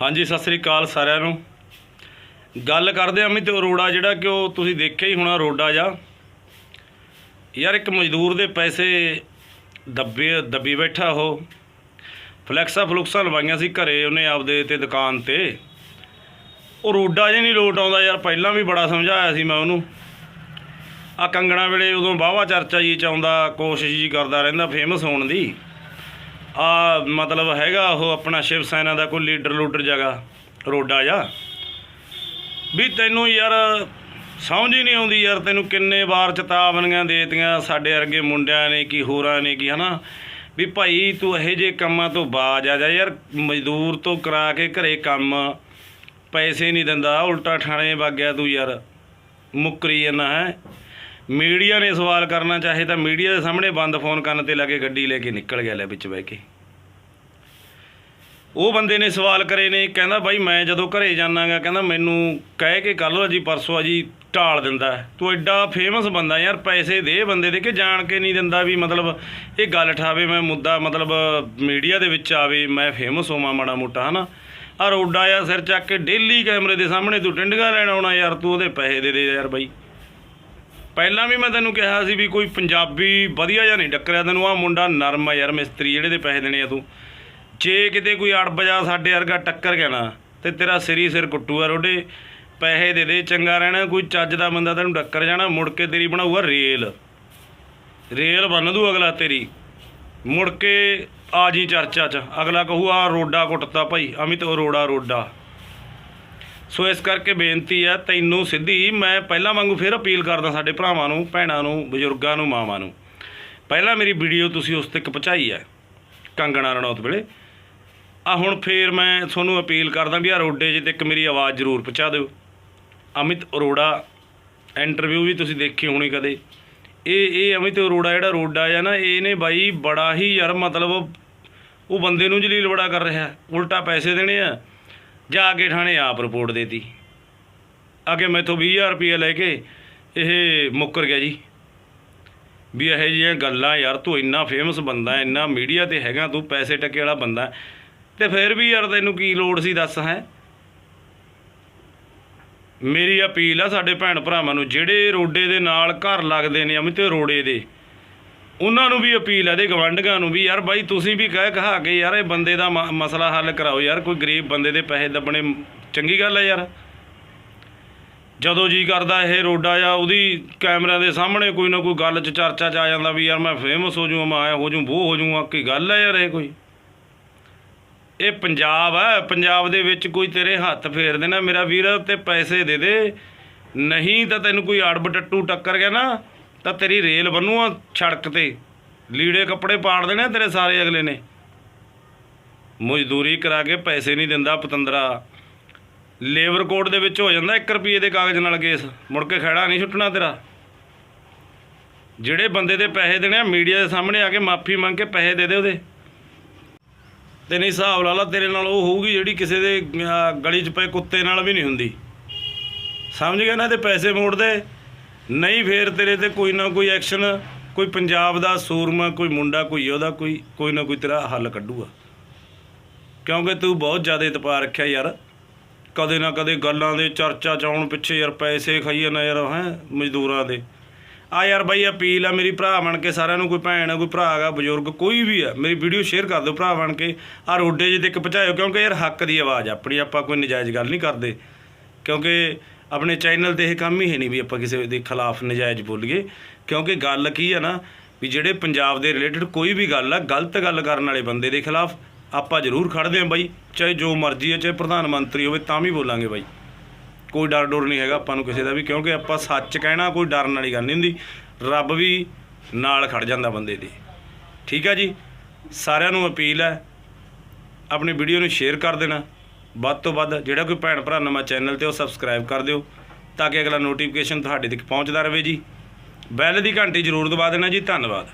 ਹਾਂਜੀ, ਸਤਿ ਸ੍ਰੀ ਅਕਾਲ ਸਾਰਿਆਂ ਨੂੰ। ਗੱਲ ਕਰਦੇ ਆਂ ਅਮਿਤ ਅਰੋੜਾ, ਜਿਹੜਾ ਕਿ ਉਹ ਤੁਸੀਂ ਦੇਖਿਆ ਹੀ ਹੋਣਾ ਰੋਡਾ ਜਾ ਯਾਰ, ਇੱਕ ਮਜ਼ਦੂਰ ਦੇ ਪੈਸੇ ਦੱਬੇ, ਦੱਬੀ ਬੈਠਾ ਉਹ। ਫਲੈਕਸਾਂ ਫਲੁਕਸਾਂ ਲਵਾਈਆਂ ਸੀ ਘਰੇ ਉਹਨੇ ਆਪਦੇ ਤੇ ਦੁਕਾਨ ਤੇ। ਉਹ ਰੋਡਾ ਜੇ ਨਹੀਂ ਲੋਟ ਆਉਂਦਾ ਯਾਰ, ਪਹਿਲਾਂ ਵੀ ਬੜਾ ਸਮਝਾਇਆ ਸੀ ਮੈਂ ਉਹਨੂੰ। ਆ ਕੰਗਣਾ ਵੇਲੇ ਉਦੋਂ ਵਾਹਵਾ ਚਰਚਾ ਜੀ ਚ ਆਉਂਦਾ, ਕੋਸ਼ਿਸ਼ ਜੀ ਕਰਦਾ ਰਹਿੰਦਾ ਫੇਮਸ ਹੋਣ ਦੀ। ਆ ਮਤਲਬ ਹੈਗਾ ਉਹ ਆਪਣਾ ਸ਼ਿਵ ਸੈਨਾ ਦਾ ਕੋਈ ਲੀਡਰ ਲੂਡਰ ਜਗਾ, ਰੋਡਾ ਜਾ। ਵੀ ਤੈਨੂੰ ਯਾਰ ਸਮਝ ਹੀ ਨਹੀਂ ਆਉਂਦੀ ਯਾਰ ਤੈਨੂੰ ਕਿੰਨੇ ਵਾਰ ਚੇਤਾਵਨੀਆਂ ਦੇਤੀਆਂ ਸਾਡੇ ਵਰਗੇ ਮੁੰਡਿਆਂ ਨੇ ਕੀ, ਹੋਰਾਂ ਨੇ ਕੀ, ਹਨਾ? ਵੀ ਭਾਈ ਤੂੰ ਇਹੋ ਜਿਹੇ ਕੰਮਾਂ ਤੋਂ ਬਾਜ ਆ ਜਾ ਯਾਰ, ਮਜ਼ਦੂਰ ਤੋਂ ਕਰਾ ਕੇ ਘਰੇ ਕੰਮ ਪੈਸੇ ਨਹੀਂ ਦਿੰਦਾ, ਉਲਟਾ ਠਾਣੇ ਵਗ ਗਿਆ ਤੂੰ ਯਾਰ। ਮੁੱਕਰੀ ਜਾਂਦਾ, ਹੈ? ਮੀਡੀਆ ਨੇ ਸਵਾਲ ਕਰਨਾ ਚਾਹੇ ਤਾਂ ਮੀਡੀਆ ਦੇ ਸਾਹਮਣੇ ਬੰਦ ਫੋਨ ਕੰਨ ਤੇ ਲਾ ਕੇ ਗੱਡੀ ਲੈ ਕੇ ਨਿਕਲ ਗਿਆ ਲੈ ਵਿੱਚ ਬਹਿ ਕੇ। ਉਹ ਬੰਦੇ ਨੇ ਸਵਾਲ ਕਰੇ ਨੇ, ਕਹਿੰਦਾ ਬਾਈ ਮੈਂ ਜਦੋਂ ਘਰੇ ਜਾਣਾਗਾ, ਕਹਿੰਦਾ ਮੈਨੂੰ ਕਹਿ ਕੇ ਕੱਲ ਜੀ ਪਰਸੋਂ ਆ ਜੀ ਢਾਲ ਦਿੰਦਾ। ਤੂੰ ਐਡਾ ਫੇਮਸ ਬੰਦਾ ਯਾਰ, ਪੈਸੇ ਦੇ ਬੰਦੇ ਦੇ ਕਿ ਜਾਣ ਕੇ ਨਹੀਂ ਦਿੰਦਾ ਵੀ ਮਤਲਬ ਇਹ ਗੱਲ ਠਾਵੇ, ਮੈਂ ਮੁੱਦਾ ਮਤਲਬ ਮੀਡੀਆ ਦੇ ਵਿੱਚ ਆਵੇ, ਮੈਂ ਫੇਮਸ ਹੋਵਾਂ ਮਾੜਾ ਮੋਟਾ, ਹਨਾ? ਆ ਰੋਡਾ ਆ ਸਿਰ ਚੱਕ ਕੇ, ਡੇਲੀ ਕੈਮਰੇ ਦੇ ਸਾਹਮਣੇ ਤੂੰ ਟਿੰਡਗਾ ਲੈਣ ਆਉਣਾ ਯਾਰ, ਤੂੰ ਉਹਦੇ ਪੈਸੇ ਦੇ ਦੇ ਯਾਰ ਬਾਈ। ਪਹਿਲਾਂ ਵੀ ਮੈਂ ਤੈਨੂੰ ਕਿਹਾ ਸੀ ਵੀ ਕੋਈ ਪੰਜਾਬੀ ਵਧੀਆ ਜਿਹਾ ਨਹੀਂ ਟੱਕਰਿਆ ਤੈਨੂੰ ਆ ਮੁੰਡਾ ਨਰਮ ਆ ਯਾਰ ਮਿਸਤਰੀ, ਜਿਹੜੇ ਦੇ ਪੈਸੇ ਦੇਣੇ ਆ ਤੂੰ। ਜੇ ਕਿਤੇ ਕੋਈ ਅੜ ਬਜਾ ਸਾਡੇ ਵਰਗਾ ਟੱਕਰ ਗਿਆ ਨਾ, ਤੇ ਤੇਰਾ ਸਿਰੀ ਸਿਰ ਕੁੱਟੂਗਾ ਰੋਡੇ। ਪੈਸੇ ਦੇ ਦੇ, ਚੰਗਾ ਰਹਿਣਾ, ਕੋਈ ਚੱਜ ਦਾ ਬੰਦਾ ਤੈਨੂੰ ਟੱਕਰ ਜਾਣਾ, ਮੁੜ ਕੇ ਤੇਰੀ ਬਣਾਊਗਾ ਰੇਲ। ਰੇਲ ਬੰਨ ਦੂ ਅਗਲਾ ਤੇਰੀ। ਮੁੜ ਕੇ ਆ ਜੀ ਚਰਚਾ ਚ, ਅਗਲਾ ਕਹੂ ਆ ਰੋਡਾ ਕੁੱਟਤਾ ਭਾਈ, ਅਮਿਤ ਅਰੋੜਾ ਰੋਡਾ। ਸੋ ਇਸ ਕਰਕੇ ਬੇਨਤੀ ਆ, ਤੈਨੂੰ ਸਿੱਧੀ ਮੈਂ ਪਹਿਲਾਂ ਵਾਂਗੂ ਫਿਰ ਅਪੀਲ ਕਰਦਾ ਸਾਡੇ ਭਰਾਵਾਂ ਨੂੰ, ਭੈਣਾਂ ਨੂੰ, ਬਜ਼ੁਰਗਾਂ ਨੂੰ, ਮਾਵਾਂ ਨੂੰ। ਪਹਿਲਾਂ ਮੇਰੀ ਵੀਡੀਓ ਤੁਸੀਂ ਉਸ ਤੱਕ ਪਹੁੰਚਾਈ ਹੈ ਕੰਗਣਾ ਰਣੌਤ ਵੇਲੇ। ਆ ਹੁਣ ਫੇਰ ਮੈਂ ਤੁਹਾਨੂੰ ਅਪੀਲ ਕਰਦਾ ਵੀ ਆ ਰੋਡੇ ਜੇ ਤੱਕ ਮੇਰੀ ਆਵਾਜ਼ ਜ਼ਰੂਰ ਪਹੁੰਚਾ ਦਿਓ। ਅਮਿਤ ਅਰੋੜਾ, ਇੰਟਰਵਿਊ ਵੀ ਤੁਸੀਂ ਦੇਖੀ ਹੋਣੀ ਕਦੇ। ਇਹ ਇਹ ਅਮਿਤ ਅਰੋੜਾ ਜਿਹੜਾ ਰੋਡਾ ਆ ਨਾ, ਇਹਨੇ ਬਾਈ ਬੜਾ ਹੀ ਯਾਰ ਮਤਲਬ ਉਹ ਬੰਦੇ ਨੂੰ ਜਲੀਲ ਬੜਾ ਕਰ ਰਿਹਾ, ਉਲਟਾ ਪੈਸੇ ਦੇਣੇ ਆ। ਜਾ ਕੇ ਥਾਣੇ ਆਪ ਰਿਪੋਰਟ ਦੇਤੀ। ਅੱਗੇ ਮੈਥੋਂ 20000 ਰੁਪਏ ਲੈ ਕੇ ਇਹ ਮੁੱਕਰ ਗਿਆ ਜੀ। ਵੀ ਇਹੋ ਜਿਹੀਆਂ ਗੱਲਾਂ ਯਾਰ ਤੂੰ ਇੰਨਾ ਫੇਮਸ ਬੰਦਾ ਹੈ, ਇੰਨਾ ਮੀਡੀਆ ਤੇ ਹੈਗਾ ਤੂੰ ਪੈਸੇ ਟੱਕੇ ਵਾਲਾ ਬੰਦਾ। ਹੈ, ਤੇ ਫਿਰ ਵੀ ਯਾਰ ਤੈਨੂੰ ਕੀ ਲੋੜ ਸੀ ਦੱਸ ਹੈ? ਮੇਰੀ ਅਪੀਲ ਆ ਸਾਡੇ ਭੈਣ ਭਰਾਵਾਂ ਨੂੰ ਜਿਹੜੇ ਰੋਡੇ ਦੇ ਨਾਲ ਘਰ ਲੱਗਦੇ ਨੇ ਅਮਿਤ ਰੋੜੇ ਦੇ। ਉਹਨਾਂ ਨੂੰ ਵੀ ਅਪੀਲ ਹੈ ਦੇ ਗਵੰਡਗਾਂ ਨੂੰ ਵੀ, ਯਾਰ ਬਾਈ ਤੁਸੀਂ ਵੀ ਕਹਿ ਕਹਾ ਕੇ ਯਾਰ ਇਹ ਬੰਦੇ ਦਾ ਮ- ਮਸਲਾ ਹੱਲ ਕਰਾਓ ਯਾਰ, ਕੋਈ ਗਰੀਬ ਬੰਦੇ ਦੇ ਪੈਸੇ ਦੱਬਣੇ ਚੰਗੀ ਗੱਲ ਹੈ ਯਾਰ। ਜਦੋਂ ਜੀ ਕਰਦਾ ਇਹ ਰੋਡਾ ਆ, ਉਹਦੀ ਕੈਮਰਿਆਂ ਦੇ ਸਾਹਮਣੇ ਕੋਈ ਨਾ ਕੋਈ ਗੱਲ 'ਚ ਚਰਚਾ 'ਚ ਆ ਜਾਂਦਾ ਵੀ ਯਾਰ ਮੈਂ ਫੇਮਸ ਹੋ ਜੂ ਮੈਂ ਆਇਆ ਹੋ ਜੂ ਉਹ ਹੋ ਜੂ ਆ ਕੀ ਗੱਲ ਹੈ ਯਾਰ ਇਹ ਕੋਈ? ਇਹ ਪੰਜਾਬ ਹੈ, ਪੰਜਾਬ ਦੇ ਵਿੱਚ ਕੋਈ ਤੇਰੇ ਹੱਥ ਫੇਰ ਦੇਣਾ, ਮੇਰਾ ਵੀਰ, ਤੇ ਪੈਸੇ ਦੇ ਦੇ। ਨਹੀਂ ਤਾਂ ਤੈਨੂੰ ਕੋਈ ਅੜਬ ਟੱਟੂ ਟੱਕਰ ਗਿਆ ਨਾ ਤਾਂ ਤੇਰੀ ਰੇਲ ਬੰਨੂ ਆ ਸੜਕ ਤੇ। ਲੀੜੇ ਕੱਪੜੇ ਪਾੜ ਦੇਣੇ ਆ ਤੇਰੇ ਸਾਰੇ ਅਗਲੇ ਨੇ। ਮਜ਼ਦੂਰੀ ਕਰਾ ਕੇ ਪੈਸੇ ਨਹੀਂ ਦਿੰਦਾ ਪਤੰਦਰਾ। ਲੇਬਰ ਕੋਡ ਦੇ ਵਿੱਚ ਹੋ ਜਾਂਦਾ 1 ਰੁਪਏ ਦੇ ਕਾਗਜ਼ ਨਾਲ ਕੇਸ। ਮੁੜ ਕੇ ਖੜਾ ਨਹੀਂ ਛੁੱਟਣਾ ਤੇਰਾ। ਜਿਹੜੇ ਬੰਦੇ ਦੇ ਪੈਸੇ ਦੇਣੇ ਆ, ਮੀਡੀਆ ਦੇ ਸਾਹਮਣੇ ਆ ਕੇ ਮਾਫੀ ਮੰਗ ਕੇ ਪੈਸੇ ਦੇ ਦੇ ਉਹਦੇ। ਤੇ ਨਹੀਂ ਹਿਸਾਬ ਲਾ ਲਾ, ਤੇਰੇ ਨਾਲ ਉਹ ਹੋਊਗੀ ਜਿਹੜੀ ਕਿਸੇ ਦੇ ਗਲੀ 'ਚ ਪਏ ਕੁੱਤੇ ਨਾਲ ਵੀ ਨਹੀਂ ਹੁੰਦੀ। ਸਮਝ ਗਿਆ ਨਾ ਤੇ ਪੈਸੇ ਮੋੜਦੇ। ਨਹੀਂ, ਫੇਰ ਤੇਰੇ ਤੇ ਕੋਈ ਨਾ ਕੋਈ ਐਕਸ਼ਨ ਕੋਈ ਪੰਜਾਬ ਦਾ ਸੂਰਮਾ, ਕੋਈ ਮੁੰਡਾ, ਕੋਈ ਉਹਦਾ, ਕੋਈ ਕੋਈ ਨਾ ਕੋਈ ਤੇਰਾ ਹੱਲ ਕੱਢੂਗਾ। ਕਿਉਂਕਿ ਤੂੰ ਬਹੁਤ ਜ਼ਿਆਦਾ ਇਤਪਾ ਰੱਖਿਆ ਯਾਰ। ਕਦੇ ਨਾ ਕਦੇ ਗੱਲਾਂ ਦੇ ਚਰਚਾ ਚ ਆਉਣ ਪਿੱਛੇ ਯਾਰ ਪੈਸੇ ਖਾਈਏ ਨਾ ਯਾਰ, ਹੈ, ਮਜ਼ਦੂਰਾਂ ਦੇ। ਆ ਯਾਰ ਬਾਈ, ਅਪੀਲ ਆ ਮੇਰੀ ਭਰਾ ਬਣ ਕੇ, ਸਾਰਿਆਂ ਨੂੰ, ਕੋਈ ਭੈਣ ਆ ਕੋਈ ਭਰਾ ਹੈਗਾ, ਬਜ਼ੁਰਗ, ਕੋਈ ਵੀ ਆ, ਮੇਰੀ ਵੀਡੀਓ ਸ਼ੇਅਰ ਕਰ ਦਿਓ ਭਰਾ ਬਣ ਕੇ। ਆ ਰੋਡੇ ਜੇ ਤੱਕ ਪਹੁੰਚਾਇਓ, ਕਿਉਂਕਿ ਯਾਰ ਹੱਕ ਦੀ ਆਵਾਜ਼ ਆ, ਆਪਣੀ ਆਪਾਂ ਕੋਈ ਨਜਾਇਜ਼ ਗੱਲ ਨਹੀਂ ਕਰਦੇ। ਕਿਉਂਕਿ ਆਪਣੇ ਚੈਨਲ ਤੇ ਇਹ ਕੰਮ ਹੀ ਹੈ ਨਹੀਂ ਵੀ ਆਪਾਂ ਕਿਸੇ ਦੇ ਖਿਲਾਫ ਨਜਾਇਜ਼ ਬੋਲੀਏ। ਕਿਉਂਕਿ ਗੱਲ ਕੀ ਆ ਨਾ, ਵੀ ਜਿਹੜੇ ਪੰਜਾਬ ਦੇ ਰਿਲੇਟਡ ਕੋਈ ਵੀ ਗੱਲ ਆ, ਗਲਤ ਗੱਲ ਕਰਨ ਵਾਲੇ ਬੰਦੇ ਦੇ ਖਿਲਾਫ ਆਪਾਂ ਜ਼ਰੂਰ ਖੜਦੇ ਹਾਂ ਬਾਈ। ਚਾਹੇ ਜੋ ਮਰਜ਼ੀ ਹੈ ਚਾਹੇ ਪ੍ਰਧਾਨ ਮੰਤਰੀ ਹੋਵੇ, ਤਾਂ ਵੀ ਬੋਲਾਂਗੇ ਬਾਈ। ਕੋਈ ਡਰ ਡਰ ਨਹੀਂ ਹੈਗਾ ਆਪਾਂ ਨੂੰ ਕਿਸੇ ਦਾ ਵੀ, ਕਿਉਂਕਿ ਆਪਾਂ ਸੱਚ ਕਹਿਣਾ ਕੋਈ ਡਰਨ ਵਾਲੀ ਗੱਲ ਨਹੀਂ ਹੁੰਦੀ। ਰੱਬ ਵੀ ਨਾਲ ਖੜ ਜਾਂਦਾ ਬੰਦੇ ਦੇ। ਠੀਕ ਆ ਜੀ? ਸਾਰਿਆਂ ਨੂੰ ਅਪੀਲ ਹੈ ਆਪਣੀ ਵੀਡੀਓ ਨੂੰ ਸ਼ੇਅਰ ਕਰ ਦੇਣਾ। ਵੱਧ ਤੋਂ ਵੱਧ ਜਿਹੜਾ ਕੋਈ ਭੈਣ ਭਰਾ ਨਵਾਂ ਚੈਨਲ ਤੇ ਉਹ ਸਬਸਕ੍ਰਾਈਬ ਕਰ ਦਿਓ, ਤਾਂ ਕਿ ਅਗਲਾ ਨੋਟੀਫਿਕੇਸ਼ਨ ਤੁਹਾਡੇ ਤੱਕ ਪਹੁੰਚਦਾ ਰਹੇ ਜੀ। ਬੈਲ ਦੀ ਘੰਟੀ ਜ਼ਰੂਰ ਦਬਾ ਦੇਣਾ ਜੀ, ਧੰਨਵਾਦ।